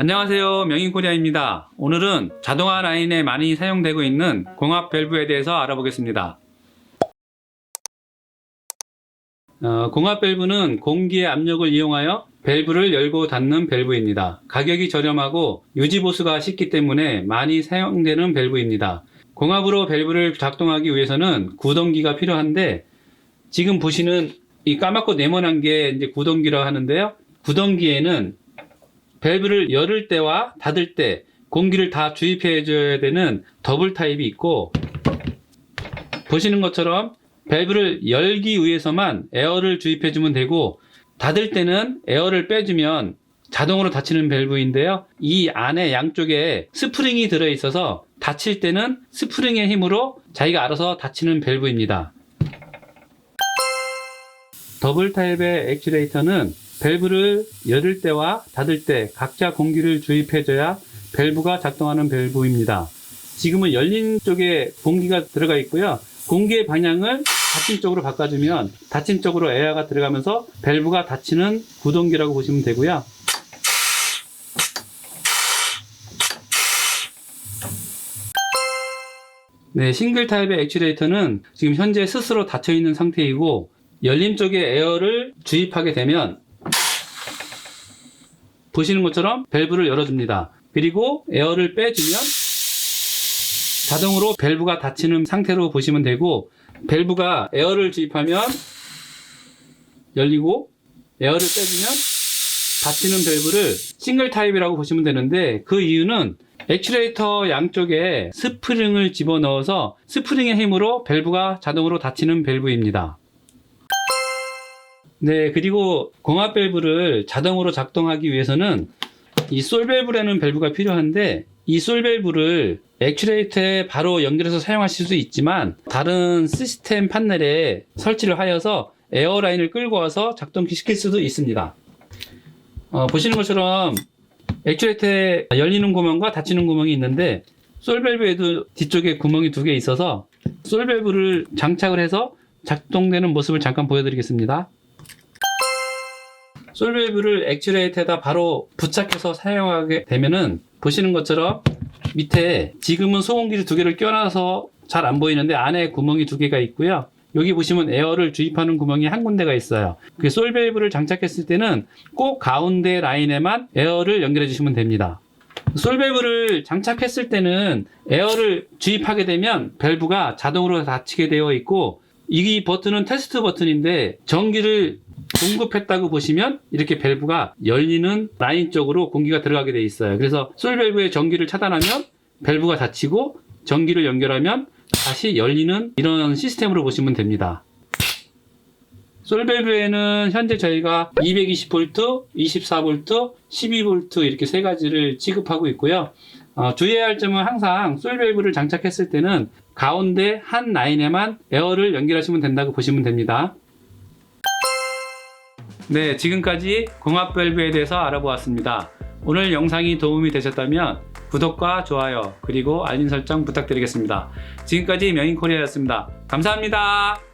안녕하세요. 명인코리아입니다. 오늘은 자동화 라인에 많이 사용되고 있는 공합 밸브에 대해서 알아보겠습니다. 어, 공합 밸브는 공기의 압력을 이용하여 밸브를 열고 닫는 밸브입니다. 가격이 저렴하고 유지 보수가 쉽기 때문에 많이 사용되는 밸브입니다. 공합으로 밸브를 작동하기 위해서는 구동기가 필요한데 지금 보시는 이 까맣고 네모난 게 이제 구동기라고 하는데요. 구동기에는 밸브를 열을 때와 닫을 때 공기를 다 주입해 줘야 되는 더블 타입이 있고 보시는 것처럼 밸브를 열기 위해서만 에어를 주입해 주면 되고 닫을 때는 에어를 빼주면 자동으로 닫히는 밸브인데요. 이 안에 양쪽에 스프링이 들어 있어서 닫힐 때는 스프링의 힘으로 자기가 알아서 닫히는 밸브입니다. 더블 타입의 액츄레이터는 밸브를 열을 때와 닫을 때 각자 공기를 주입해줘야 밸브가 작동하는 밸브입니다. 지금은 열린 쪽에 공기가 들어가 있고요. 공기의 방향을 닫힌 쪽으로 바꿔주면 닫힌 쪽으로 에어가 들어가면서 밸브가 닫히는 구동기라고 보시면 되고요. 네, 싱글 타입의 액츄레이터는 지금 현재 스스로 닫혀 있는 상태이고 열림 쪽에 에어를 주입하게 되면 보시는 것처럼 밸브를 열어줍니다. 그리고 에어를 빼주면 자동으로 밸브가 닫히는 상태로 보시면 되고 밸브가 에어를 주입하면 열리고 에어를 빼주면 닫히는 밸브를 싱글 타입이라고 보시면 되는데 그 이유는 액츄레이터 양쪽에 스프링을 집어넣어서 스프링의 힘으로 밸브가 자동으로 닫히는 밸브입니다. 네, 그리고 공합 밸브를 자동으로 작동하기 위해서는 이 솔밸브라는 밸브가 필요한데 이 솔밸브를 액츄레이터에 바로 연결해서 사용하실 수 있지만 다른 시스템 판넬에 설치를 하여서 에어라인을 끌고 와서 작동시킬 수도 있습니다. 어, 보시는 것처럼 액츄레이터에 열리는 구멍과 닫히는 구멍이 있는데 솔밸브에도 뒤쪽에 구멍이 두 개 있어서 솔밸브를 장착을 해서 작동되는 모습을 잠깐 보여드리겠습니다. 솔밸브를 액츄레이터에다 바로 부착해서 사용하게 되면은 보시는 것처럼 밑에 지금은 소음기를 두 개를 껴놔서 잘 안 보이는데 안에 구멍이 두 개가 있고요. 여기 보시면 에어를 주입하는 구멍이 한 군데가 있어요. 그 솔밸브를 장착했을 때는 꼭 가운데 라인에만 에어를 연결해 주시면 됩니다. 솔밸브를 장착했을 때는 에어를 주입하게 되면 밸브가 자동으로 닫히게 되어 있고 이 버튼은 테스트 버튼인데 전기를 공급했다고 보시면 이렇게 밸브가 열리는 라인 쪽으로 공기가 들어가게 돼 있어요. 그래서 솔밸브의 전기를 차단하면 밸브가 닫히고 전기를 연결하면 다시 열리는 이런 시스템으로 보시면 됩니다. 솔밸브에는 현재 저희가 220V, 24V, 12V 이렇게 세 가지를 취급하고 있고요. 어, 주의해야 할 점은 항상 솔밸브를 장착했을 때는 가운데 한 라인에만 에어를 연결하시면 된다고 보시면 됩니다. 네, 지금까지 공합 밸브에 대해서 알아보았습니다. 오늘 영상이 도움이 되셨다면 구독과 좋아요 그리고 알림 설정 부탁드리겠습니다. 지금까지 명인코리아였습니다. 감사합니다.